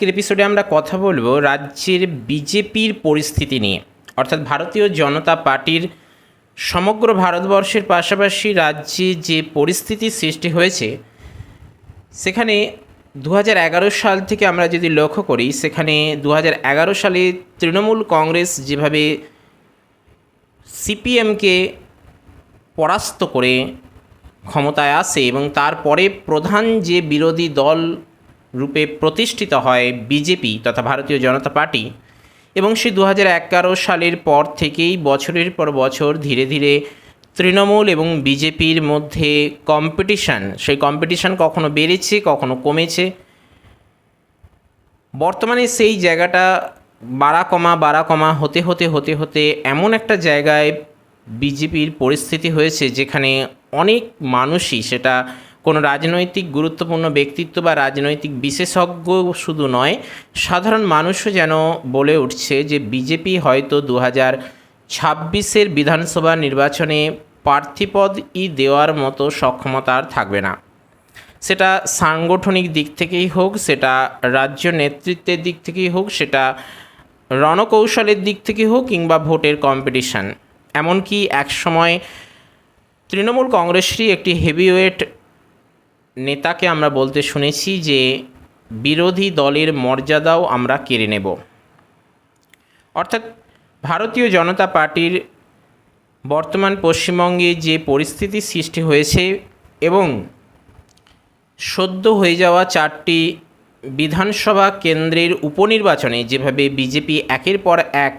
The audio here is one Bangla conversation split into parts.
আজকের এপিসোডে আমরা কথা বলব রাজ্যের বিজেপির পরিস্থিতি নিয়ে। অর্থাৎ ভারতীয় জনতা পার্টির সমগ্র ভারতবর্ষের পাশাপাশি রাজ্যে যে পরিস্থিতি সৃষ্টি হয়েছে, সেখানে দু হাজার এগারো সাল থেকে আমরা যদি লক্ষ্য করি, সেখানে দু হাজার এগারো সালে তৃণমূল কংগ্রেস যেভাবে সিপিএমকে পরাস্ত করে ক্ষমতায় আসে এবং তারপরে প্রধান যে বিরোধী দল রূপে প্রতিষ্ঠিত হয় বিজেপি তথা ভারতীয় জনতা পার্টি এবং সে দু হাজার এগারো সালের পর থেকেই বছরের পর বছর ধীরে ধীরে তৃণমূল এবং বিজেপির মধ্যে কম্পিটিশান সেই কম্পিটিশান কখনো বেড়েছে, কখনো কমেছে। বর্তমানে সেই জায়গাটা বাড়া কমা বাড়া কমা, হতে হতে হতে হতে এমন একটা জায়গায় বিজেপির পরিস্থিতি হয়েছে যেখানে অনেক মানুষই সেটা কোনো রাজনৈতিক গুরুত্বপূর্ণ ব্যক্তিত্ব বা রাজনৈতিক বিশেষজ্ঞ শুধু নয়, সাধারণ মানুষও যেন বলে উঠছে যে বিজেপি হয়তো দু হাজার ছাব্বিশের বিধানসভা নির্বাচনে প্রার্থীপদ ই দেওয়ার মতো সক্ষমতা আর থাকবে না। সেটা সাংগঠনিক দিক থেকেই হোক, সেটা রাজ্য নেতৃত্বের দিক থেকেই হোক, সেটা রণকৌশলের দিক থেকে হোক কিংবা ভোটের কম্পিটিশান এমনকি একসময় তৃণমূল কংগ্রেসেরই একটি হেভিওয়েট নেতাকে আমরা বলতে শুনেছি যে বিরোধী দলের মর্যাদাও আমরা কেড়ে নেব। অর্থাৎ ভারতীয় জনতা পার্টির বর্তমান পশ্চিমবঙ্গে যে পরিস্থিতি সৃষ্টি হয়েছে এবং সদ্য হয়ে যাওয়া চারটি বিধানসভা কেন্দ্রের উপনির্বাচনে যেভাবে বিজেপি একের পর এক,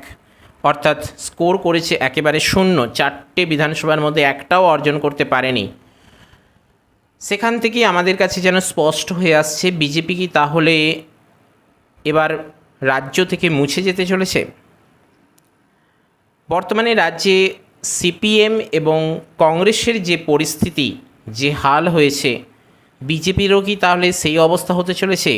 অর্থাৎ স্কোর করেছে একেবারে শূন্য, চারটে বিধানসভার মধ্যে একটাও অর্জন করতে পারেনি। সেখান থেকেই আমাদের কাছে যেন স্পষ্ট হয়ে আসছে, বিজেপি কি তাহলে এবার রাজ্য থেকে মুছে যেতে চলেছে? বর্তমানে রাজ্যে সিপিএম এবং কংগ্রেসের যে পরিস্থিতি, যে হাল হয়েছে, বিজেপিরও কি তাহলে সেই অবস্থা হতে চলেছে?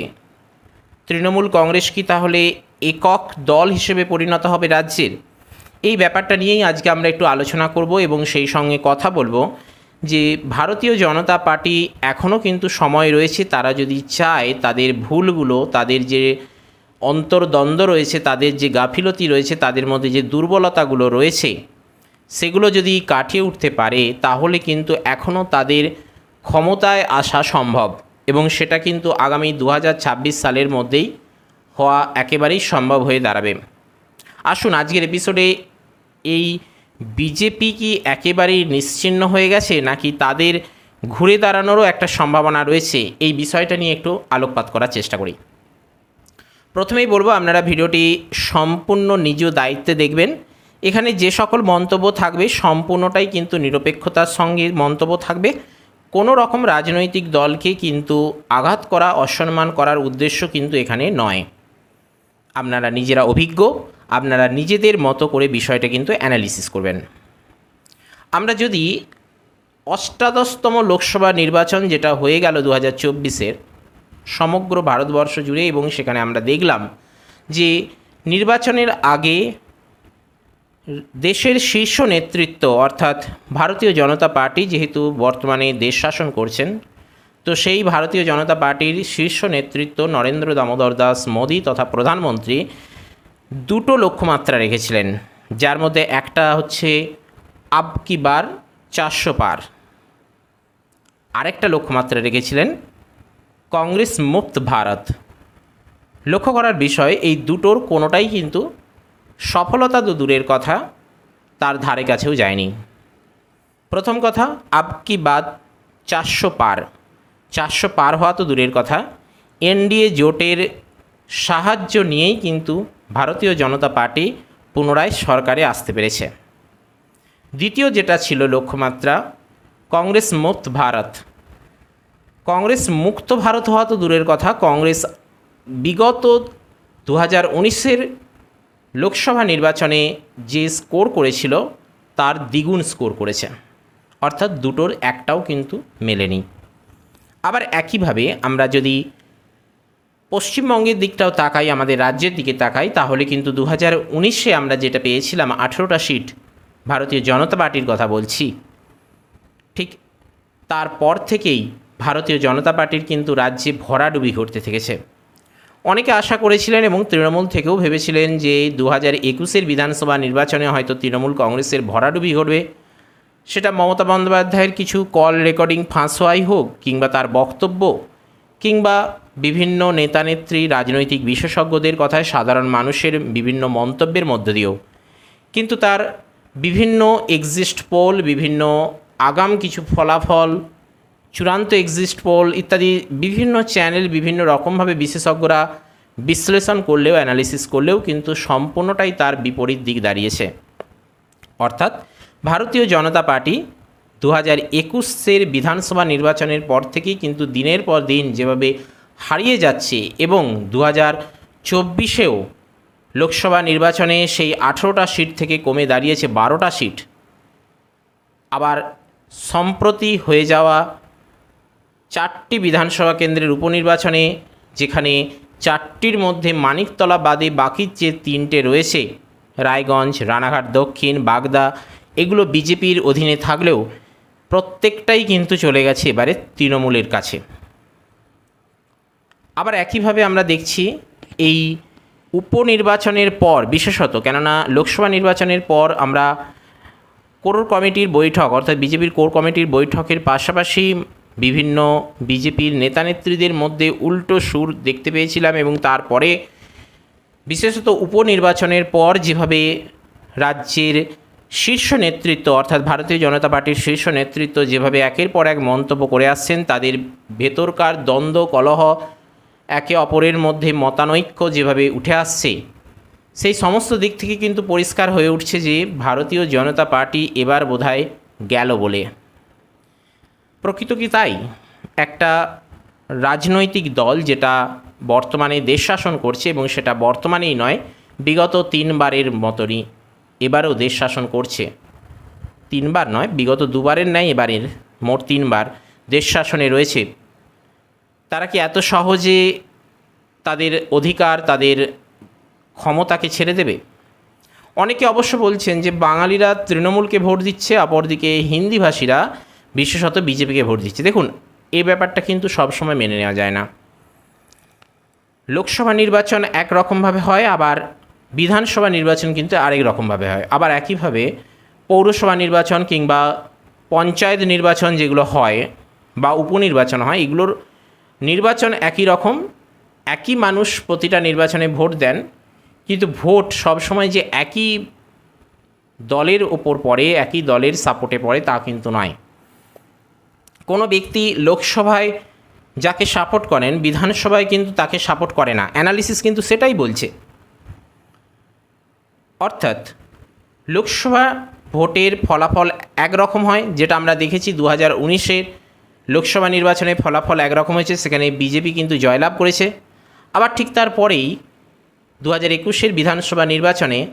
তৃণমূল কংগ্রেস কি তাহলে একক দল হিসেবে পরিণত হবে রাজ্যের? এই ব্যাপারটা নিয়েই আজকে আমরা একটু আলোচনা করব এবং সেই সঙ্গে কথা বলব। যে ভারতীয় জনতা পার্টি এখনও কিন্তু সময় রয়েছে, তারা যদি চায় তাদের ভুলগুলো, তাদের যে অন্তর্দ্বন্দ্ব রয়েছে, তাদের যে গাফিলতি রয়েছে, তাদের মধ্যে যে দুর্বলতাগুলো রয়েছে, সেগুলো যদি কাটিয়ে উঠতে পারে, তাহলে কিন্তু এখনও তাদের ক্ষমতায় আসা সম্ভব এবং সেটা কিন্তু আগামী দু হাজার ছাব্বিশ সালের মধ্যেই হওয়া একেবারেই সম্ভব হয়ে দাঁড়াবে। আসুন আজকের এপিসোডে এই বিজেপি কি একেবারেই নিশ্চিহ্ন হয়ে গেছে নাকি তাদের ঘুরে দাঁড়ানোরও একটা সম্ভাবনা রয়েছে? এই বিষয়টা নিয়ে একটু আলোকপাত করার চেষ্টা করি। প্রথমেই বলব, আপনারা ভিডিওটি সম্পূর্ণ নিজ দায়িত্বে দেখবেন। এখানে যে সকল মন্তব্য থাকবে সম্পূর্ণটাই কিন্তু নিরপেক্ষতার সঙ্গে মন্তব্য থাকবে। কোনো রকম রাজনৈতিক দলকে কিন্তু আঘাত করা, অসম্মান করার উদ্দেশ্য কিন্তু এখানে নয়। আপনারা নিজেরা অভিজ্ঞ আপনারা নিজেদের মতো করে বিষয়টা কিন্তু অ্যানালিসিস করবেন। আমরা যদি অষ্টাদশতম লোকসভা নির্বাচন যেটা হয়ে গেল দু হাজার চব্বিশের, সমগ্র ভারতবর্ষ জুড়ে এবং সেখানে আমরা দেখলাম যে নির্বাচনের আগে দেশের শীর্ষ নেতৃত্ব অর্থাৎ ভারতীয় জনতা পার্টি যেহেতু বর্তমানে দেশ শাসন করছেন, তো সেই ভারতীয় জনতা পার্টির শীর্ষ নেতৃত্ব নরেন্দ্র দামোদর দাস মোদী তথা প্রধানমন্ত্রী দুটো লক্ষ্যমাত্রা রেখেছিলেন, যার মধ্যে একটা হচ্ছে আব কি বার চারশো পার। আরেকটা লক্ষ্যমাত্রা রেখেছিলেন, কংগ্রেস মুক্ত ভারত। লক্ষ্য করার বিষয়, এই দুটোর কোনোটাই কিন্তু সফলতা তো দূরের কথা, তার ধারে কাছেও যায়নি। প্রথম কথা আব কি বাদ চারশো পার। চারশো পার হওয়া তো দূরের কথা। এনডিএ জোটের সাহায্য নিয়েই কিন্তু ভারতীয় জনতা পার্টি পুনরায় সরকারে আসতে পেরেছে। দ্বিতীয় যেটা ছিল লক্ষ্যমাত্রা কংগ্রেস মুক্ত ভারত। কংগ্রেস মুক্ত ভারত হওয়া তো দূরের কথা, কংগ্রেস বিগত দু হাজার উনিশের লোকসভা নির্বাচনে যে স্কোর করেছিল, তার দ্বিগুণ স্কোর করেছে। অর্থাৎ দুটোর একটাও কিন্তু মেলেনি। আবার একইভাবে আমরা যদি পশ্চিমবঙ্গের দিকটাও তাকাই, আমাদের রাজ্যের দিকে তাকাই, তাহলে কিন্তু দু হাজার উনিশে আমরা যেটা পেয়েছিলাম আঠেরোটা সিট, ভারতীয় জনতা পার্টির কথা বলছি। ঠিক তারপর থেকেই ভারতীয় জনতা পার্টির কিন্তু রাজ্যে ভরাডুবি ঘটতে থেকেছে। অনেকে আশা করেছিলেন এবং তৃণমূল থেকেও ভেবেছিলেন যে দু হাজার একুশের বিধানসভা নির্বাচনে হয়তো তৃণমূল কংগ্রেসের ভরাডুবি ঘটবে। সেটা মমতা বন্দ্যোপাধ্যায়ের কিছু কল রেকর্ডিং ফাঁস হওয়াই হোক, কিংবা তার বক্তব্য, কিংবা বিভিন্ন নেতানেত্রী, রাজনৈতিক বিশেষজ্ঞদের কথায় সাধারণ মানুষের বিভিন্ন মন্তব্যের মধ্য দিয়েও। কিন্তু তার বিভিন্ন এক্সিস্ট পোল বিভিন্ন আগাম কিছু ফলাফল, চূড়ান্ত এক্সিস্ট পোল ইত্যাদি বিভিন্ন চ্যানেল বিভিন্ন রকমভাবে বিশেষজ্ঞরা বিশ্লেষণ করলেও অ্যানালিসিস করলেও কিন্তু সম্পূর্ণটাই তার বিপরীত দিক দাঁড়িয়েছে। অর্থাৎ ভারতীয় জনতা পার্টি দু হাজার একুশের বিধানসভা নির্বাচনের পর থেকেই কিন্তু দিনের পর দিন যেভাবে হারিয়ে যাচ্ছে এবং দু হাজার চব্বিশেও লোকসভা নির্বাচনে সেই আঠেরোটা সিট থেকে কমে দাঁড়িয়েছে বারোটা সিট। আবার সম্প্রতি হয়ে যাওয়া চারটি বিধানসভা কেন্দ্রের উপনির্বাচনে, যেখানে চারটির মধ্যে মানিকতলা বাদে বাকি যে তিনটে রয়েছে, রায়গঞ্জ, রানাঘাট, দক্ষিণ, বাগদা, এগুলো বিজেপির অধীনে থাকলেও প্রত্যেকটাই কিন্তু চলে গেছে এবারে তৃণমূলের কাছে। আবার একইভাবে আমরা দেখছি এই উপনির্বাচনের পর, বিশেষত, কেননা লোকসভা নির্বাচনের পর আমরা কোর কমিটির বৈঠক, অর্থাৎ বিজেপির কোর কমিটির বৈঠকের পাশাপাশি বিভিন্ন বিজেপির নেতানেত্রীদের মধ্যে উল্টো সুর দেখতে পেয়েছিলাম এবং তারপরে বিশেষত উপনির্বাচনের পর যেভাবে রাজ্যের শীর্ষ নেতৃত্ব, অর্থাৎ ভারতীয় জনতা পার্টির শীর্ষ নেতৃত্ব যেভাবে একের পর এক মন্তব্য করে আসছেন, তাদের ভেতরকার দ্বন্দ্ব, কলহ একে অপরের মধ্যে মতানৈক্য যেভাবে উঠে আসছে, সেই সমস্ত দিক থেকে কিন্তু পরিষ্কার হয়ে উঠছে যে ভারতীয় জনতা পার্টি এবার বোধহয় গেল বলে। প্রকৃত কি তাই? একটা রাজনৈতিক দল যেটা বর্তমানে দেশ শাসন করছে এবং সেটা বর্তমানেই নয়, বিগত তিনবারের মতনই এবারও দেশ শাসন করছে। তিনবার নয়, বিগত দুবারের ন্যায় এবারের মোট তিনবার দেশ শাসনে রয়েছে। তারা কি এত সহজে তাদের অধিকার, তাদের ক্ষমতাকে ছেড়ে দেবে? অনেকে অবশ্য বলছেন যে বাঙালিরা তৃণমূলকে ভোট দিচ্ছে, অপরদিকে হিন্দিভাষীরা বিশেষত বিজেপিকে ভোট দিচ্ছে। দেখুন এই ব্যাপারটা কিন্তু সবসময় মেনে নেওয়া যায় না। লোকসভা নির্বাচন এক রকমভাবে হয়, আবার বিধানসভা নির্বাচন কিন্তু আরেক রকমভাবে হয়। আবার একইভাবে পৌরসভা নির্বাচন কিংবা পঞ্চায়েত নির্বাচন যেগুলো হয় বা উপনির্বাচন হয়, এগুলোর নির্বাচন একই রকম, একই মানুষ প্রতিটা নির্বাচনে ভোট দেন, কিন্তু ভোট সবসময় যে একই দলের ওপর পড়ে, একই দলের সাপোর্টে পড়ে, তা কিন্তু নয়। কোনো ব্যক্তি লোকসভায় যাকে সাপোর্ট করেন, বিধানসভায় কিন্তু তাকে সাপোর্ট করে না। অ্যানালিসিস কিন্তু সেটাই বলছে। অর্থাৎ লোকসভা ভোটের ফলাফল একরকম হয়, যেটা আমরা দেখেছি দু হাজার উনিশের লোকসভা নির্বাচনে ফলাফল একরকম হয়েছে, সেখানে বিজেপি কিন্তু জয়লাভ করেছে। আবার ঠিক তারপরেই দু হাজার একুশের বিধানসভা নির্বাচনে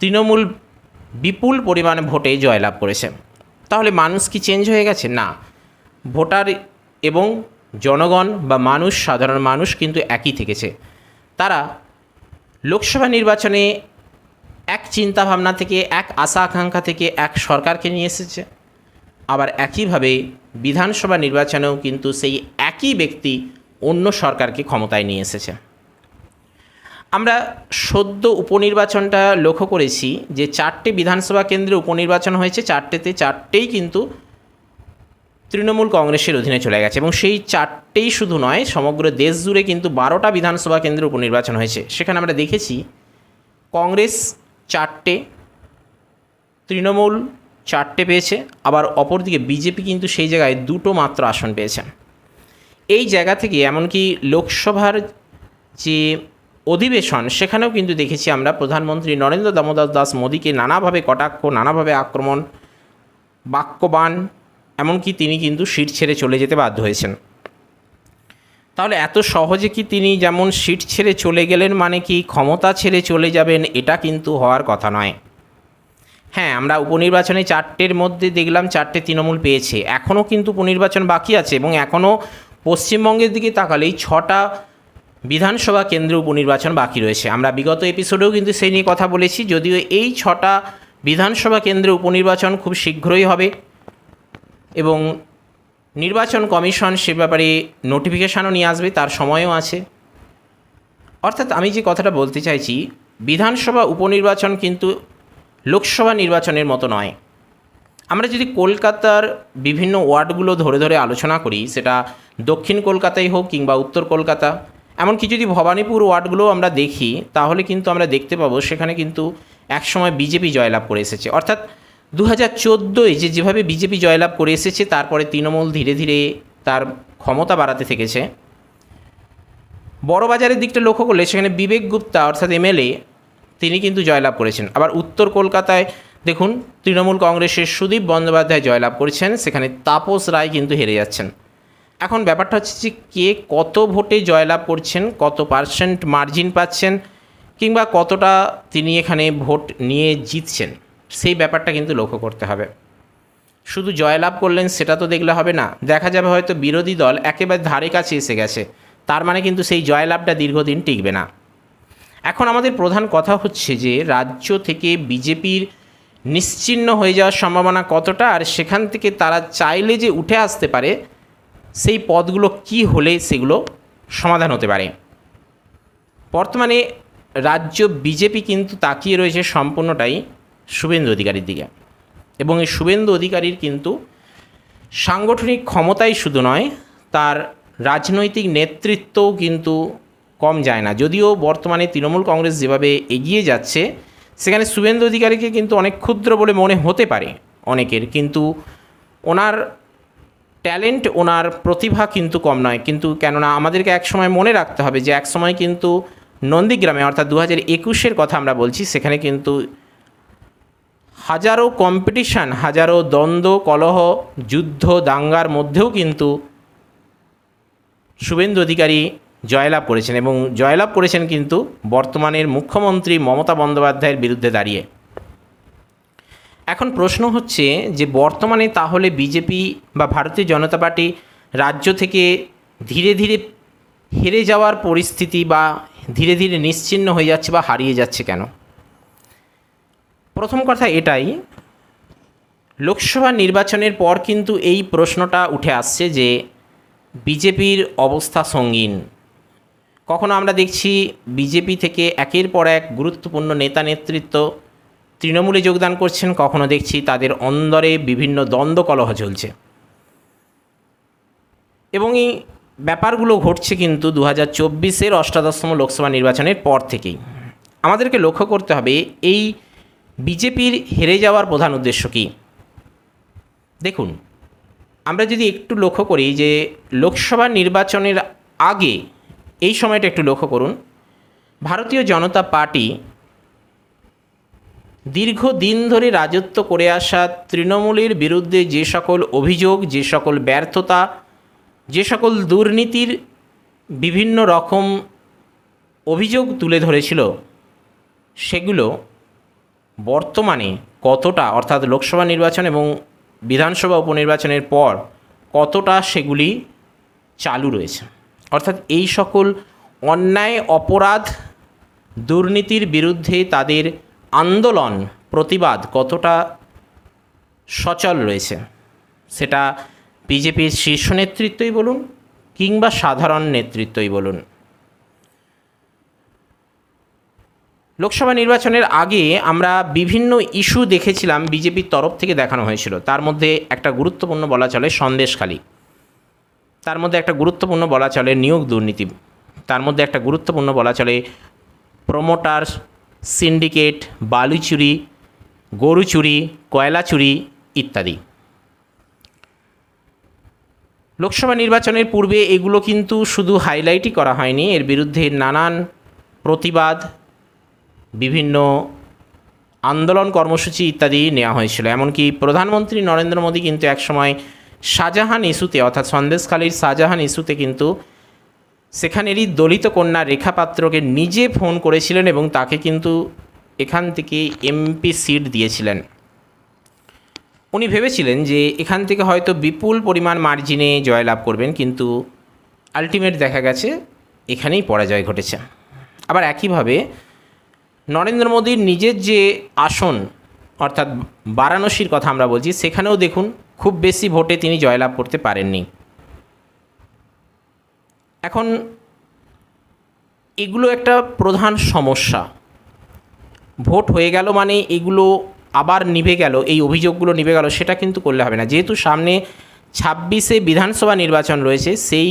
তৃণমূল বিপুল পরিমাণে ভোটে জয়লাভ করেছে। তাহলে মানুষ কি চেঞ্জ হয়ে গেছে? না। ভোটার এবং জনগণ বা মানুষ, সাধারণ মানুষ কিন্তু একই থেকেছে। তারা লোকসভা নির্বাচনে এক চিন্তাভাবনা থেকে, এক আশা আকাঙ্ক্ষা থেকে এক সরকারকে নিয়ে এসেছে। আবার একইভাবে বিধানসভা নির্বাচনেও কিন্তু সেই একই ব্যক্তি অন্য সরকারকে ক্ষমতায় নিয়ে এসেছে। আমরা সদ্য উপনির্বাচনটা লক্ষ্য করেছি যে চারটে বিধানসভা কেন্দ্রে উপনির্বাচন হয়েছে, চারটেতে চারটেই কিন্তু তৃণমূল কংগ্রেসের অধীনে চলে গেছে এবং সেই চারটেই শুধু নয়, সমগ্র দেশ জুড়ে কিন্তু বারোটা বিধানসভা কেন্দ্রে উপনির্বাচন হয়েছে। সেখানে আমরা দেখেছি কংগ্রেস চারটে, তৃণমূল চারটে পেয়েছে, আবার অপরদিকে বিজেপি কিন্তু সেই জায়গায় দুটো মাত্র আসন পেয়েছে। এই জায়গা থেকে এমনকি লোকসভার যে অধিবেশন, সেখানেও কিন্তু দেখেছি আমরা প্রধানমন্ত্রী নরেন্দ্র দামোদর দাস মোদীকে নানাভাবে কটাক্ষ, নানাভাবে আক্রমণ, বাক্যবান, এমনকি তিনি কিন্তু সিট ছেড়ে চলে যেতে বাধ্য হয়েছেন। তাহলে এত সহজে কি তিনি যেমন সিট ছেড়ে চলে গেলেন মানে কি ক্ষমতা ছেড়ে চলে যাবেন, এটা কিন্তু হওয়ার কথা নয়। হ্যাঁ আমরা উপনির্বাচনে চারটের মধ্যে দেখলাম চারটে তৃণমূল পেয়েছে। এখনও কিন্তু উপনির্বাচন বাকি আছে এবং এখনও পশ্চিমবঙ্গের দিকে তাকালেই ছটা বিধানসভা কেন্দ্রে উপনির্বাচন বাকি রয়েছে। আমরা বিগত এপিসোডেও কিন্তু সেই নিয়ে কথা বলেছি, যদিও এই ছটা বিধানসভা কেন্দ্রে উপনির্বাচন খুব শীঘ্রই হবে এবং নির্বাচন কমিশন সে ব্যাপারে নোটিফিকেশানও নিয়ে আসবে, তার সময়ও আছে। অর্থাৎ আমি যে কথাটা বলতে চাইছি, বিধানসভা উপনির্বাচন কিন্তু লোকসভা নির্বাচনের মতো নয়। আমরা যদি কলকাতার বিভিন্ন ওয়ার্ডগুলো ধরে ধরে আলোচনা করি, সেটা দক্ষিণ কলকাতায় হোক কিংবা উত্তর কলকাতা, এমনকি যদি ভবানীপুর ওয়ার্ডগুলো আমরা দেখি, তাহলে কিন্তু আমরা দেখতে পাবো সেখানে কিন্তু একসময় বিজেপি জয়লাভ করে এসেছে। অর্থাৎ দু হাজার চোদ্দোয় যে যেভাবে বিজেপি জয়লাভ করে এসেছে, তারপরে তৃণমূল ধীরে ধীরে তার ক্ষমতা বাড়াতে থেকেছে। বড়বাজারের দিকটা লক্ষ্য করলে সেখানে বিবেক গুপ্তা, অর্থাৎ এমএলএ তিনি কিন্তু জয়লাভ করেছেন। আবার উত্তর কলকাতায় দেখুন, তৃণমূল কংগ্রেসের সুদীপ বন্দ্যোপাধ্যায় জয়লাভ করেছেন, সেখানে তাপস রায় কিন্তু হেরে যাচ্ছেন। এখন ব্যাপারটা হচ্ছে যে কে কত ভোটে জয়লাভ করছেন, কত পার্সেন্ট মার্জিন পাচ্ছেন, কিংবা কতটা তিনি এখানে ভোট নিয়ে জিতছেন, সেই ব্যাপারটা কিন্তু লক্ষ্য করতে হবে। শুধু জয়লাভ করলেন সেটা তো দেখলে হবে না, দেখা যাবে হয়তো বিরোধী দল একেবারে ধারে কাছে এসে গেছে, তার মানে কিন্তু সেই জয়লাভটা দীর্ঘদিন টিকবে না। এখন আমাদের প্রধান কথা হচ্ছে যে রাজ্য থেকে বিজেপির নিশ্চিহ্ন হয়ে যাওয়ার সম্ভাবনা কতটা? আর সেখান থেকে তারা চাইলে যে উঠে আসতে পারে, সেই পদগুলো কি হলে সেগুলো সমাধান হতে পারে? বর্তমানে রাজ্য বিজেপি কিন্তু তাকিয়ে রয়েছে সম্পূর্ণটাই শুভেন্দু অধিকারীর দিকে। এবং এই শুভেন্দু অধিকারীর কিন্তু সাংগঠনিক ক্ষমতাই শুধু নয়, তার রাজনৈতিক নেতৃত্বও কিন্তু কম যায় না। যদিও বর্তমানে তৃণমূল কংগ্রেস যেভাবে এগিয়ে যাচ্ছে, সেখানে শুভেন্দু অধিকারীকে কিন্তু অনেক ক্ষুদ্র বলে মনে হতে পারে অনেকের। কিন্তু ওনার ট্যালেন্ট, ওনার প্রতিভা কিন্তু কম নয়। কিন্তু কেননা আমাদেরকে একসময় মনে রাখতে হবে যে একসময় কিন্তু নন্দীগ্রামে, অর্থাৎ দু হাজার একুশের কথা আমরা বলছি, সেখানে কিন্তু হাজারো কম্পিটিশান হাজারো দ্বন্দ্ব, কলহ, যুদ্ধ, দাঙ্গার মধ্যেও কিন্তু শুভেন্দু অধিকারী জয়লাভ করেছেন এবং জয়লাভ করেছেন কিন্তু বর্তমানের মুখ্যমন্ত্রী মমতা বন্দ্যোপাধ্যায়ের বিরুদ্ধে দাঁড়িয়ে। এখন প্রশ্ন হচ্ছে যে বর্তমানে তাহলে বিজেপি বা ভারতীয় জনতা পার্টি রাজ্য থেকে ধীরে ধীরে হেরে যাওয়ার পরিস্থিতি বা ধীরে ধীরে নিশ্চিহ্ন হয়ে যাচ্ছে বা হারিয়ে যাচ্ছে কেন? প্রথম কথা এটাই, লোকসভা নির্বাচনের পর কিন্তু এই প্রশ্নটা উঠে আসছে যে বিজেপির অবস্থা সঙ্গীন। কখনো আমরা দেখছি বিজেপি থেকে একের পর এক গুরুত্বপূর্ণ নেতা নেতৃত্ব তৃণমূলে যোগদান করছেন, কখনো দেখছি তাদের অন্দরে বিভিন্ন দ্বন্দ্ব কলহ চলছে এবং এই ব্যাপারগুলো ঘটছে কিন্তু দু হাজার চব্বিশের অষ্টাদশতম লোকসভা নির্বাচনের পর থেকেই। আমাদেরকে লক্ষ্য করতে হবে, এই বিজেপির হেরে যাওয়ার প্রধান উদ্দেশ্য কী? দেখুন, আমরা যদি একটু লক্ষ্য করি যে লোকসভা নির্বাচনের আগে এই সময়টা একটু লক্ষ্য করুন। ভারতীয় জনতা পার্টি দীর্ঘদিন ধরে রাজত্ব করে আসা তৃণমূলের বিরুদ্ধে যে সকল অভিযোগ, যে সকল ব্যর্থতা, যে সকল দুর্নীতির বিভিন্ন রকম অভিযোগ তুলে ধরেছিল, সেগুলো বর্তমানে কতটা, অর্থাৎ লোকসভা নির্বাচন এবং বিধানসভা উপনির্বাচনের পর কতটা সেগুলি চালু রয়েছে। অর্থাৎ এই সকল অন্যায়, অপরাধ, দুর্নীতির বিরুদ্ধে তাদের আন্দোলন, প্রতিবাদ কতটা সচল রয়েছে, সেটা বিজেপির শীর্ষ নেতৃত্বই বলুন কিংবা সাধারণ নেতৃত্বই বলুন। লোকসভা নির্বাচনের আগে আমরা বিভিন্ন ইস্যু দেখেছিলাম বিজেপির তরফ থেকে দেখানো হয়েছিল। তার মধ্যে একটা গুরুত্বপূর্ণ বলা চলে সন্দেশখালী তার মধ্যে একটা গুরুত্বপূর্ণ বলা চলে নিয়োগ দুর্নীতি। তার মধ্যে একটা গুরুত্বপূর্ণ বলা চলে প্রমোটার সিন্ডিকেট বালু চুরি গরু চুরি কয়লা চুরি ইত্যাদি। লোকসভা নির্বাচনের পূর্বে এগুলো কিন্তু শুধু হাইলাইটই করা হয়নি। এর বিরুদ্ধে নানান প্রতিবাদ, বিভিন্ন আন্দোলন কর্মসূচি ইত্যাদি নেওয়া হয়েছিল। এমনকি প্রধানমন্ত্রী নরেন্দ্র মোদী কিন্তু একসময় শাহজাহান ইস্যুতে, অর্থাৎ সন্দেশখালীর শাহজাহান ইস্যুতে কিন্তু সেখানেরই দলিত কন্যা রেখা পাত্রকে নিজে ফোন করেছিলেন এবং তাকে কিন্তু এখান থেকে এমপি সিট দিয়েছিলেন। উনি ভেবেছিলেন যে এখান থেকে হয়তো বিপুল পরিমাণ মার্জিনে জয়লাভ করবেন, কিন্তু আলটিমেট দেখা গেছে এখানেই পরাজয় ঘটেছে। আবার একইভাবে নরেন্দ্র মোদীর নিজের যে আসন, অর্থাৎ বারাণসীর কথা আমরা বলছি, সেখানেও দেখুন খুব বেশি ভোটে তিনি জয়লাভ করতে পারেননি। এখন এগুলো একটা প্রধান সমস্যা। ভোট হয়ে গেল মানে এগুলো আবার নিভে গেল, এই অভিযোগগুলো নিভে গেল, সেটা কিন্তু করলে হবে না। যেহেতু সামনে ছাব্বিশে বিধানসভা নির্বাচন রয়েছে, সেই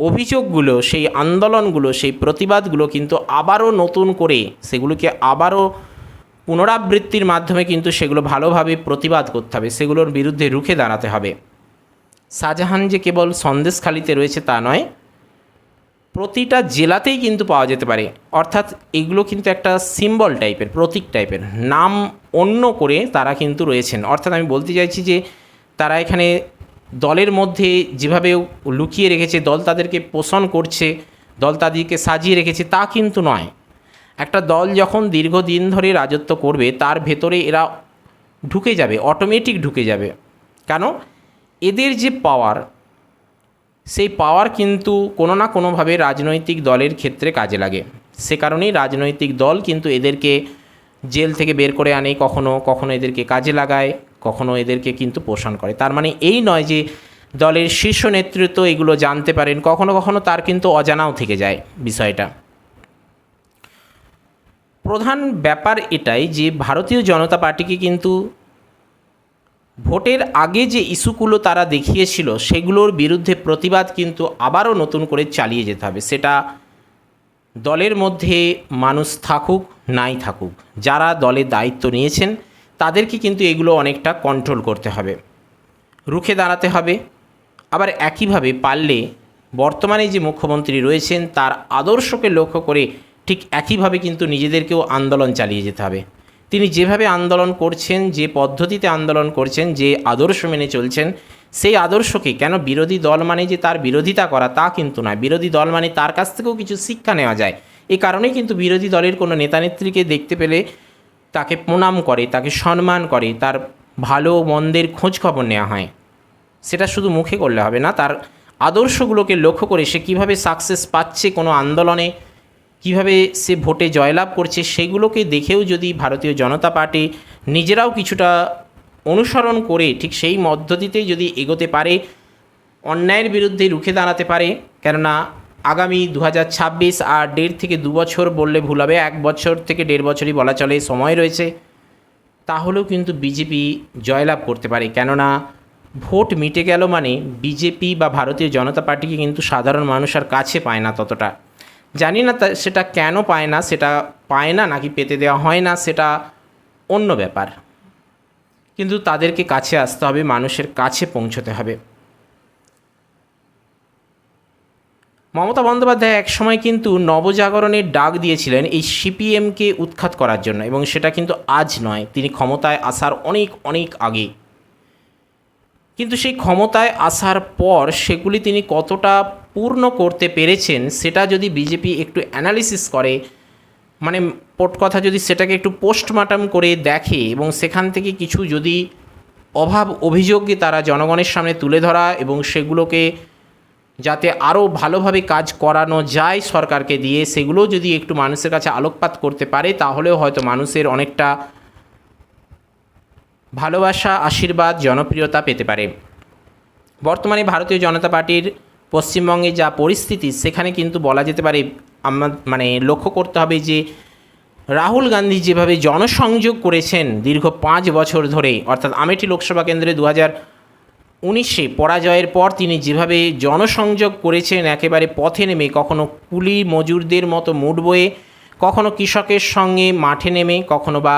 অভিযোগগুলো, সেই আন্দোলনগুলো, সেই প্রতিবাদগুলো কিন্তু আবারও নতুন করে, সেগুলোকে আবারও পুনরাবৃত্তির মাধ্যমে কিন্তু সেগুলো ভালোভাবে প্রতিবাদ করতে হবে, সেগুলোর বিরুদ্ধে রুখে দাঁড়াতে হবে। শাহজাহান যে কেবল সন্দেশখালিতে রয়েছে তা নয়, প্রতিটা জেলাতেই কিন্তু পাওয়া যেতে পারে। অর্থাৎ এগুলো কিন্তু একটা সিম্বল টাইপের প্রতীক টাইপের নাম অন্য করে তারা কিন্তু রয়েছেন। অর্থাৎ আমি বলতে চাইছি যে তারা এখানে দলের মধ্যে যেভাবে লুকিয়ে রেখেছে, দল তাদেরকে পোষণ করছে, দল তাদেরকে সাজিয়ে রেখেছে, তা কিন্তু নয়। একটা দল যখন দীর্ঘদিন ধরে রাজত্ব করবে, তার ভেতরে এরা ঢুকে যাবে অটোমেটিক ঢুকে যাবে। কেন? এদের যে পাওয়ার সেই পাওয়ার কিন্তু কোনো না কোনোভাবে রাজনৈতিক দলের ক্ষেত্রে কাজে লাগে। সে কারণেই রাজনৈতিক দল কিন্তু এদেরকে জেল থেকে বের করে আনে, কখনো কখনো এদেরকে কাজে লাগায়, কখনো এদেরকে কিন্তু পোষণ করে। তার মানে এই নয় যে দলের শীর্ষ নেতৃত্ব এগুলো জানতে পারেন, কখনো কখনো তার কিন্তু অজানাও থেকে যায় বিষয়টা। প্রধান ব্যাপার এটাই যে ভারতীয় জনতা পার্টিকে কিন্তু ভোটের আগে যে ইস্যুগুলো তারা দেখিয়েছিল, সেগুলোর বিরুদ্ধে প্রতিবাদ কিন্তু আবারও নতুন করে চালিয়ে যেতে হবে। সেটা দলের মধ্যে মানুষ থাকুক, নাই থাকুক, যারা দলের দায়িত্ব নিয়েছেন, তাদেরকে কিন্তু এগুলো অনেকটা কন্ট্রোল করতে হবে। রুখে দাঁড়াতে হবে। আবার একইভাবে পারলে বর্তমানে যে মুখ্যমন্ত্রী রয়েছেন, তার আদর্শকে লক্ষ্য করে ঠিক একইভাবে কিন্তু নিজেদেরকেও আন্দোলন চালিয়ে যেতে হবে। তিনি যেভাবে আন্দোলন করছেন, যে পদ্ধতিতে আন্দোলন করছেন, যে আদর্শ মেনে চলছেন, সেই আদর্শকে কেন বিরোধী দল মানে যে তার বিরোধিতা করা তা কিন্তু নয়। বিরোধী দল মানে তার কাছ থেকেও কিছু শিক্ষা নেওয়া যায়। এই কারণেই কিন্তু বিরোধী দলের কোনো নেতানেত্রীকে দেখতে পেলে তাকে প্রণাম করে, তাকে সম্মান করে, তার ভালো মন্দের খোঁজ খবর নেওয়া হয়। সেটা শুধু মুখে করলে হবে না, তার আদর্শগুলোকে লক্ষ্য করে সে কীভাবে সাকসেস পাচ্ছে কোনো আন্দোলনে কীভাবে সে ভোটে জয়লাভ করছে সেগুলোকে দেখেও যদি ভারতীয় জনতা পার্টি নিজেরাও কিছুটা অনুসরণ করে ঠিক সেই পদ্ধতিতেই যদি এগোতে পারে, অন্যায়ের বিরুদ্ধে রুখে দাঁড়াতে পারে, কেননা আগামী দু হাজার ছাব্বিশ আর দেড় থেকে দু বছর বললে ভুল হবে, এক বছর থেকে দেড় বছরই বলা চলে, সময় রয়েছে, তাহলেও কিন্তু বিজেপি জয়লাভ করতে পারে। কেননা ভোট মিটে গেল মানে বিজেপি বা ভারতীয় জনতা পার্টিকে কিন্তু সাধারণ মানুষ আর কাছে পায় না ততটা। জানি না সেটা কেন পায় না, সেটা পায় না নাকি পেতে দেওয়া হয় না, সেটা অন্য ব্যাপার। কিন্তু তাদেরকে কাছে আসতে হবে, মানুষের কাছে পৌঁছতে হবে। মমতা বন্দ্যোপাধ্যায় একসময় কিন্তু নবজাগরণের ডাক দিয়েছিলেন এই সিপিএমকে উৎখাত করার জন্য এবং সেটা কিন্তু আজ নয়, তিনি ক্ষমতায় আসার অনেক অনেক আগে। কিন্তু সেই ক্ষমতায় আসার পর সেগুলি তিনি কতটা পূর্ণ করতে পেরেছেন, সেটা যদি বিজেপি একটু অ্যানালিসিস করে মানে পোট কথা যদি সেটাকে একটু পোস্টমার্টম করে দেখে এবং সেখান থেকে কিছু যদি অভাব অভিযোগকে তারা জনগণের সামনে তুলে ধরা এবং সেগুলোকে যাতে আরও ভালোভাবে কাজ করানো যায় সরকারকে দিয়ে সেগুলো যদি একটু মানুষের কাছে আলোকপাত করতে পারে, তাহলেও হয়তো মানুষের অনেকটা ভালোবাসা, আশীর্বাদ, জনপ্রিয়তা পেতে পারে। বর্তমানে ভারতীয় জনতা পার্টির পশ্চিমবঙ্গে যা পরিস্থিতি, সেখানে কিন্তু বলা যেতে পারে আমার মানে লক্ষ্য করতে হবে যে, রাহুল গান্ধী যেভাবে জনসংযোগ করেছেন দীর্ঘ পাঁচ বছর ধরে, অর্থাৎ আমেঠি লোকসভা কেন্দ্রে দু হাজার উনিশে পরাজয়ের পর তিনি যেভাবে জনসংযোগ করেছেন, একেবারে পথে নেমে, কখনো কুলি মজুরদের মতো মুড বয়ে, কখনো কৃষকের সঙ্গে মাঠে নেমে, কখনো বা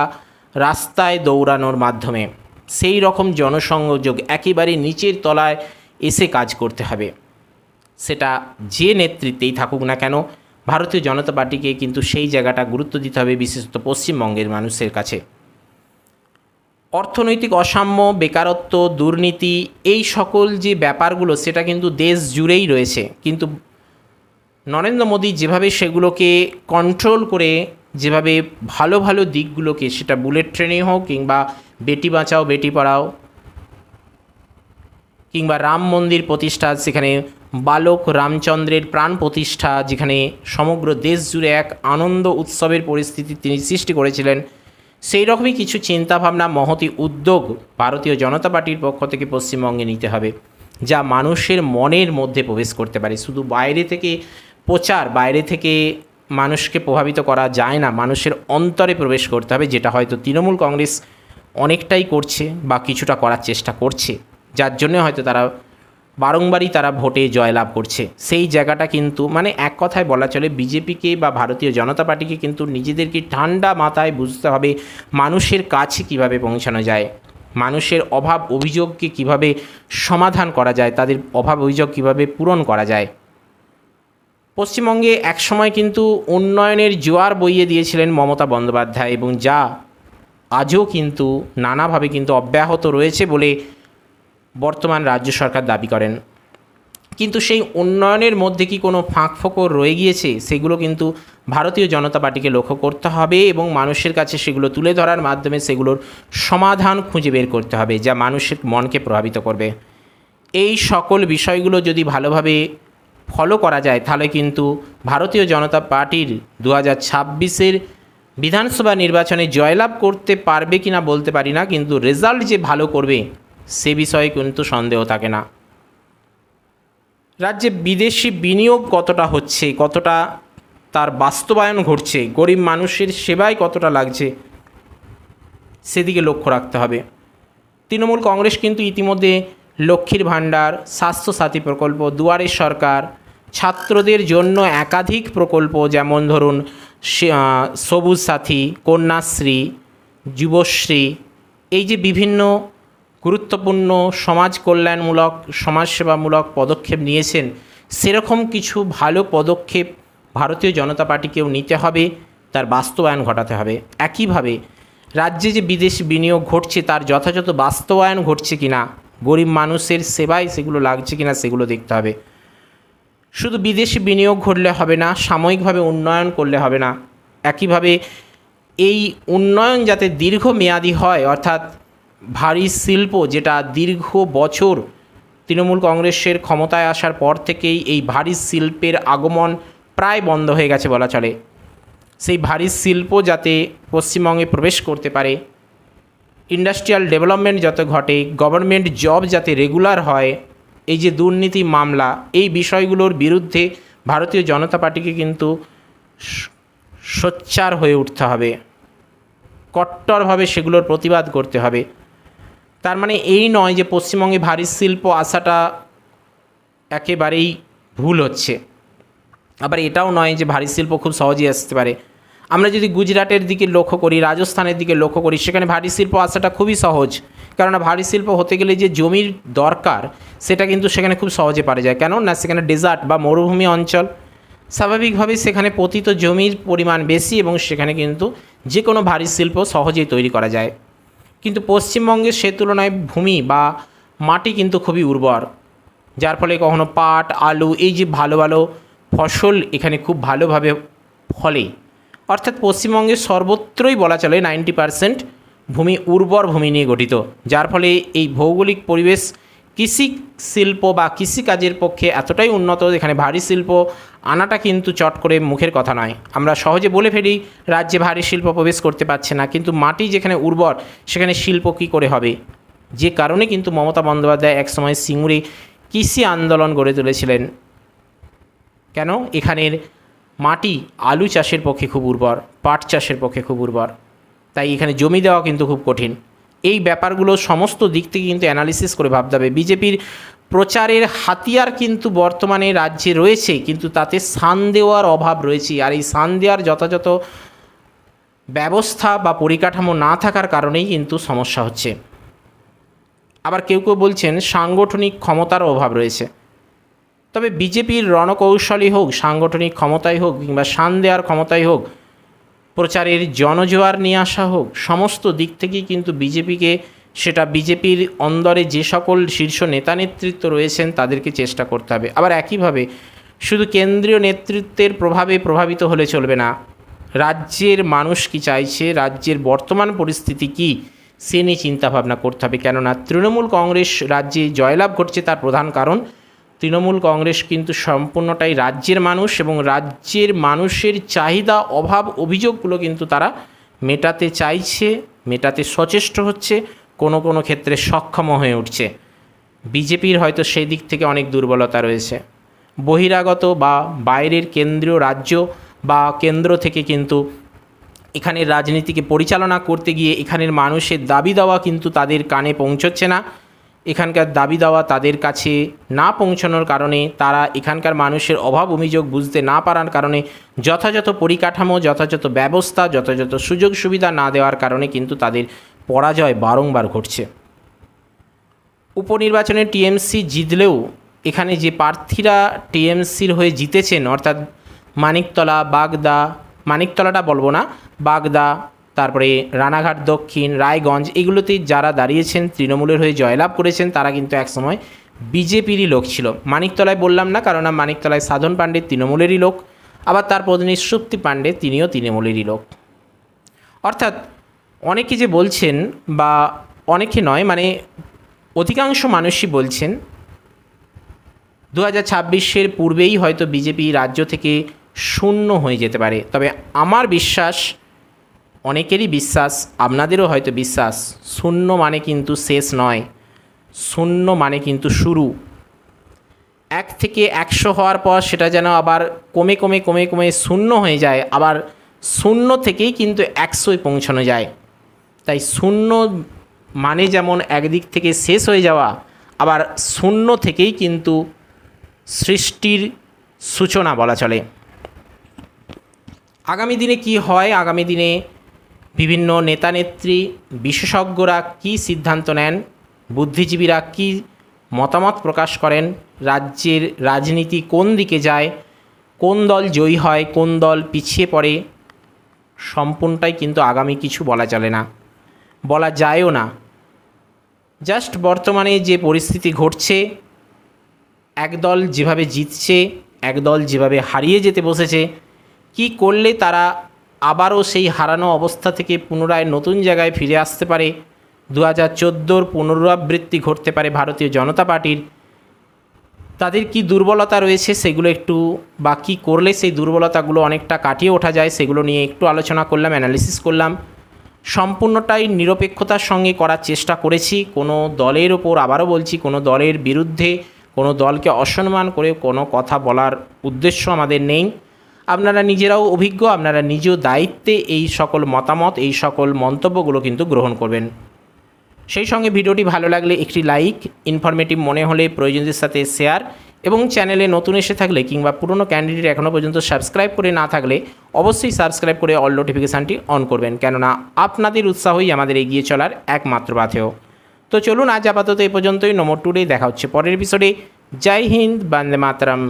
রাস্তায় দৌড়ানোর মাধ্যমে। সেই রকম জনসংযোগ একেবারে নিচের তলায় এসে কাজ করতে হবে। সেটা যে নেতৃত্বেই থাকুক না কেন, ভারতীয় জনতা পার্টিকে কিন্তু সেই জায়গাটা গুরুত্ব দিতে হবে বিশেষত পশ্চিমবঙ্গের মানুষের কাছে। অর্থনৈতিক অসাম্য, বেকারত্ব, দুর্নীতি, এই সকল যে ব্যাপারগুলো, সেটা কিন্তু দেশ জুড়েই রয়েছে। কিন্তু নরেন্দ্র মোদী যেভাবে সেগুলোকে কন্ট্রোল করে, যেভাবে ভালো ভালো দিকগুলোকে, সেটা বুলেট ট্রেনে হোক কিংবা বেটি বাঁচাও, বেটি পড়াও, কিংবা রাম মন্দির প্রতিষ্ঠা, সেখানে বালক রামচন্দ্রের প্রাণ প্রতিষ্ঠা, যেখানে সমগ্র দেশ জুড়ে এক আনন্দ উৎসবের পরিস্থিতি তিনি সৃষ্টি করেছিলেন। সেই রকমই কিছু চিন্তাভাবনা, মহতি উদ্যোগ ভারতীয় জনতা পার্টির পক্ষ থেকে পশ্চিমবঙ্গে নিতে হবে, যা মানুষের মনের মধ্যে প্রবেশ করতে পারে। শুধু বাইরে থেকে প্রচার, বাইরে থেকে মানুষকে প্রভাবিত করা যায় না, মানুষের অন্তরে প্রবেশ করতে হবে, যেটা হয়তো তৃণমূল কংগ্রেস অনেকটাই করছে বা কিছুটা করার চেষ্টা করছে। যার জন্য হয়তো তারা বারংবারই তারা ভোটে জয়লাভ করছে। সেই জায়গাটা কিন্তু মানে এক কথায় বলা চলে, বিজেপিকে বা ভারতীয় জনতা পার্টিকে কিন্তু নিজেদেরকে ঠান্ডা মাথায় বুঝতে হবে, মানুষের কাছে কীভাবে পৌঁছানো যায়, মানুষের অভাব অভিযোগকে কীভাবে সমাধান করা যায়, তাদের অভাব অভিযোগ কীভাবে পূরণ করা যায়। পশ্চিমবঙ্গে একসময় কিন্তু উন্নয়নের জোয়ার বইয়ে দিয়েছিলেন মমতা বন্দ্যোপাধ্যায় এবং যা আজও কিন্তু নানাভাবে কিন্তু অব্যাহত রয়েছে বলে বর্তমান রাজ্য সরকার দাবি করেন। কিন্তু সেই উন্নয়নের মধ্যে কি কোনো ফাঁক ফোকর রয়ে গিয়েছে? সেগুলো কিন্তু ভারতীয় জনতা পার্টিকে লক্ষ্য করতে হবে এবং মানুষের কাছে সেগুলো তুলে ধরার মাধ্যমে সেগুলোর সমাধান খুঁজে বের করতে হবে, যা মানুষের মনকে প্রভাবিত করবে। এই সকল বিষয়গুলো যদি ভালোভাবে ফলো করা যায়, তাহলে কিন্তু ভারতীয় জনতা পার্টির দু হাজার ছাব্বিশের বিধানসভা নির্বাচনে জয়লাভ করতে পারবে কি না বলতে পারি না, কিন্তু রেজাল্ট যে ভালো করবে সে বিষয়ে কিন্তু সন্দেহ থাকে না। রাজ্যে বিদেশি বিনিয়োগ কতটা হচ্ছে, কতটা তার বাস্তবায়ন ঘটছে, গরিব মানুষের সেবায় কতটা লাগছে, সেদিকে লক্ষ্য রাখতে হবে। তৃণমূল কংগ্রেস কিন্তু ইতিমধ্যে লক্ষ্মীর ভাণ্ডার, স্বাস্থ্যসাথী প্রকল্প দুয়ারের সরকার, ছাত্রদের জন্য একাধিক প্রকল্প, যেমন ধরুন সবুজ সাথী, কন্যাশ্রী, যুবশ্রী, এই যে বিভিন্ন গুরুত্বপূর্ণ সমাজ কল্যাণমূলক, সমাজসেবামূলক পদক্ষেপ নিয়েছেন। সেরকম কিছু ভালো পদক্ষেপ ভারতীয় জনতা পার্টিকেও নিতে হবে, তার বাস্তবায়ন ঘটাতে হবে। একইভাবে রাজ্যে যে বিদেশি বিনিয়োগ ঘটছে, তার যথাযথ বাস্তবায়ন ঘটছে কিনা, গরিব মানুষের সেবায় সেগুলো লাগছে কিনা, সেগুলো দেখতে হবে। শুধু বিদেশি বিনিয়োগ ঘটলে হবে না, সাময়িকভাবে উন্নয়ন করলে হবে না। একইভাবে এই উন্নয়ন যাতে দীর্ঘমেয়াদী হয়, অর্থাৎ ভারী শিল্প যেটা দীর্ঘ বছর তৃণমূল কংগ্রেসের ক্ষমতায় আসার পর থেকেই এই ভারী শিল্পের আগমন প্রায় বন্ধ হয়ে গেছে বলা চলে। সেই ভারী শিল্প যাতে পশ্চিমবঙ্গে প্রবেশ করতে পারে, ইন্ডাস্ট্রিয়াল ডেভেলপমেন্ট যাতে ঘটে, গভর্নমেন্ট জব যাতে রেগুলার হয়, এই যে দুর্নীতি মামলা, এই বিষয়গুলোর বিরুদ্ধে ভারতীয় জনতা পার্টিকে কিন্তু সোচ্চার হয়ে উঠতে হবে। কট্টরভাবে সেগুলোর প্রতিবাদ করতে হবে। তার মানে এই নয় যে পশ্চিমবঙ্গে ভারী শিল্প আসাটা একেবারেই ভুল হচ্ছে। আবার এটাও নয় যে ভারী শিল্প খুব সহজেই আসতে পারে। আমরা যদি গুজরাটের দিকে লক্ষ্য করি, রাজস্থানের দিকে লক্ষ্য করি, সেখানে ভারী শিল্প আসাটা খুবই সহজ। কেননা ভারী শিল্প হতে গেলে যে জমির দরকার, সেটা কিন্তু সেখানে খুব সহজে পারা যায়। কেন? না, সেখানে ডেজার্ট বা মরুভূমি অঞ্চল। স্বাভাবিকভাবেই সেখানে পতিত জমির পরিমাণ বেশি এবং সেখানে কিন্তু যে কোনো ভারী শিল্প সহজেই তৈরি করা যায়। কিন্তু পশ্চিমবঙ্গে সে তুলনায় ভূমি বা মাটি কিন্তু খুবই উর্বর, যার ফলে কখনো পাট, আলু এই যে ভালো ভালো ফসল এখানে খুব ভালোভাবে ফলে। অর্থাৎ পশ্চিমবঙ্গের সর্বত্রই বলা চলে নাইনটি পারসেন্ট ভূমি উর্বর ভূমি নিয়ে গঠিত, যার ফলে এই ভৌগোলিক পরিবেশ কৃষি শিল্প বা কৃষিকাজের পক্ষে এতটাই উন্নত এখানে ভারী শিল্প আনাটা কিন্তু চট করে মুখের কথা নয়। আমরা সহজে বলে ফেলি, রাজ্যে ভারী শিল্প প্রবেশ করতে পারছে না, কিন্তু মাটি যেখানে উর্বর, সেখানে শিল্প কী করে হবে? যে কারণে কিন্তু মমতা বন্দ্যোপাধ্যায় একসময় সিঙ্গুরে কৃষি আন্দোলন গড়ে তুলেছিলেন। কেন? এখানের মাটি আলু চাষের পক্ষে খুব উর্বর, পাট চাষের পক্ষে খুব উর্বর। তাই এখানে জমি দেওয়া কিন্তু খুব কঠিন। এই ব্যাপারগুলো সমস্ত দিক থেকে কিন্তু অ্যানালিসিস করে ভাবতে হবে। বিজেপির প্রচারের হাতিয়ার কিন্তু বর্তমানে রাজ্যে রয়েছে, কিন্তু তাতে সান দেওয়ার অভাব রয়েছে আর এই সান দেওয়ার যথাযথ ব্যবস্থা বা পরিকাঠামো না থাকার কারণেই কিন্তু সমস্যা হচ্ছে। আবার কেউ কেউ বলছেন, সাংগঠনিক ক্ষমতার অভাব রয়েছে। তবে বিজেপির রণকৌশলই হোক, সাংগঠনিক ক্ষমতাই হোক, কিংবা শান দেওয়ার ক্ষমতাই হোক, প্রচারের জনজোয়ার নিয়ে আসা হোক, সমস্ত দিক থেকেই কিন্তু বিজেপিকে সেটা বিজেপির অন্দরে যে সকল শীর্ষ নেতা নেতৃত্ব রয়েছেন তাদেরকে চেষ্টা করতে হবে। আবার একইভাবে শুধু কেন্দ্রীয় নেতৃত্বের প্রভাবে প্রভাবিত হলে চলবে না। রাজ্যের মানুষ কি চাইছে, রাজ্যের বর্তমান পরিস্থিতি কি, সে নিয়ে চিন্তাভাবনা করতে হবে। কেননা তৃণমূল কংগ্রেস রাজ্যে জয়লাভ ঘটছে তার প্রধান কারণ, তৃণমূল কংগ্রেস কিন্তু সম্পূর্ণটাই রাজ্যের মানুষ এবং রাজ্যের মানুষের চাহিদা, অভাব, অভিযোগগুলো কিন্তু তারা মেটাতে চাইছে, মেটাতে সচেষ্ট হচ্ছে। কোনো কোনো ক্ষেত্রে সক্ষম হয়ে উঠছে। বিজেপির হয়তো সেই দিক থেকে অনেক দুর্বলতা রয়েছে। বহিরাগত বা বাইরের কেন্দ্রীয় রাজ্য বা কেন্দ্র থেকে কিন্তু এখানের রাজনীতিকে পরিচালনা করতে গিয়ে এখানের মানুষের দাবি দেওয়া কিন্তু তাদের কানে পৌঁছচ্ছে না। এখানকার দাবি দেওয়া তাদের কাছে না পৌঁছানোর কারণে তারা এখানকার মানুষের অভাব অভিযোগ বুঝতে না পারার কারণে যথাযথ পরিকাঠামো, যথাযথ ব্যবস্থা, যথাযথ সুযোগ সুবিধা না দেওয়ার কারণে কিন্তু তাদের পরাজয় বারংবার ঘটছে। উপনির্বাচনে টিএমসি জিতলেও এখানে যে প্রার্থীরা টিএমসির হয়ে জিতেছেন, অর্থাৎ মানিকতলা, বাগদা, মানিকতলাটা বলব না, বাগদা, তারপরে রানাঘাট, দক্ষিণ, রায়গঞ্জ এগুলোতে যারা দাঁড়িয়েছেন, তৃণমূলের হয়ে জয়লাভ করেছেন, তারা কিন্তু একসময় বিজেপিরই লোক ছিল। মানিকতলায় বললাম না কারণ মানিকতলায় সাধন পাণ্ডে তৃণমূলেরই লোক, আবার তার পত্নী সুপ্তি পাণ্ডে তিনিও তৃণমূলেরই লোক। অর্থাৎ অনেকে যে বলছেন বা অনেকে নয় মানে অধিকাংশ মানুষই বলছেন দু হাজার ছাব্বিশের পূর্বেই হয়তো বিজেপি রাজ্য থেকে শূন্য হয়ে যেতে পারে। তবে আমার বিশ্বাস, অনেকেরই বিশ্বাস, আপনাদেরও হয়তো বিশ্বাস, শূন্য মানে কিন্তু শেষ নয়, শূন্য মানে কিন্তু শুরু। এক থেকে একশো হওয়ার পর সেটা যেন আবার কমে কমে কমে কমে শূন্য হয়ে যায়, আবার শূন্য থেকেই কিন্তু একশোয় পৌঁছানো যায়। তাই শূন্য মানে যেমন একদিক থেকে শেষ হয়ে যাওয়া, আবার শূন্য থেকেই কিন্তু সৃষ্টির সূচনা বলা চলে। আগামী দিনে কি হয়? আগামী দিনে বিভিন্ন নেতানেত্রী, বিশেষজ্ঞরা কি সিদ্ধান্ত নেন? বুদ্ধিজীবীরা কি মতামত প্রকাশ করেন? রাজ্যের রাজনীতি কোন দিকে যায়? কোন দল জয়ী হয়? কোন দল পিছিয়ে পড়ে? সম্পূর্ণটাই কিন্তু আগামী কিছু বলা চলে না। বলা যায়ও না। জাস্ট বর্তমানে যে পরিস্থিতি ঘটছে, একদল যেভাবে জিতছে, একদল যেভাবে হারিয়ে যেতে বসেছে, কি করলে তারা আবারও সেই হারানো অবস্থা থেকে পুনরায় নতুন জায়গায় ফিরে আসতে পারে? দু হাজার চোদ্দোর পুনরাবৃত্তি ঘটতে পারে ভারতীয় জনতা পার্টির। তাদের কি দুর্বলতা রয়েছে সেগুলো একটু বা কী করলে সেই দুর্বলতাগুলো অনেকটা কাটিয়ে ওঠা যায় সেগুলো নিয়ে একটু আলোচনা করলাম অ্যানালিসিস করলাম। সম্পূর্ণটাই নিরপেক্ষতার সঙ্গে করার চেষ্টা করেছি। কোনো দলের ওপর আবারও বলছি, কোনো দলের বিরুদ্ধে কোনো দলকে অসম্মান করে কোনো কথা বলার উদ্দেশ্য আমাদের নেই। আপনারা নিজেরাও অভিজ্ঞ, আপনারা নিজ দায়িত্বে এই সকল মতামত, এই সকল মন্তব্যগুলো কিন্তু গ্রহণ করবেন। সেই সঙ্গে ভিডিওটি ভালো লাগলে একটি লাইক, ইনফরমেটিভ মনে হলে প্রয়োজনদের সাথে শেয়ার এবং চ্যানেলে নতুন এসে থাকলে কিংবা পুরনো ক্যান্ডিডেট এখনও পর্যন্ত সাবস্ক্রাইব করে না থাকলে অবশ্যই সাবস্ক্রাইব করে অল নোটিফিকেশানটি অন করবেন। কেননা আপনাদের উৎসাহই আমাদের এগিয়ে চলার একমাত্র পাথেয়। তো চলুন আজ আপাতত এ পর্যন্তই। নম্বর টুডে দেখা হচ্ছে পরের এপিসোডে জয় হিন্দ, বন্দে মাতরম।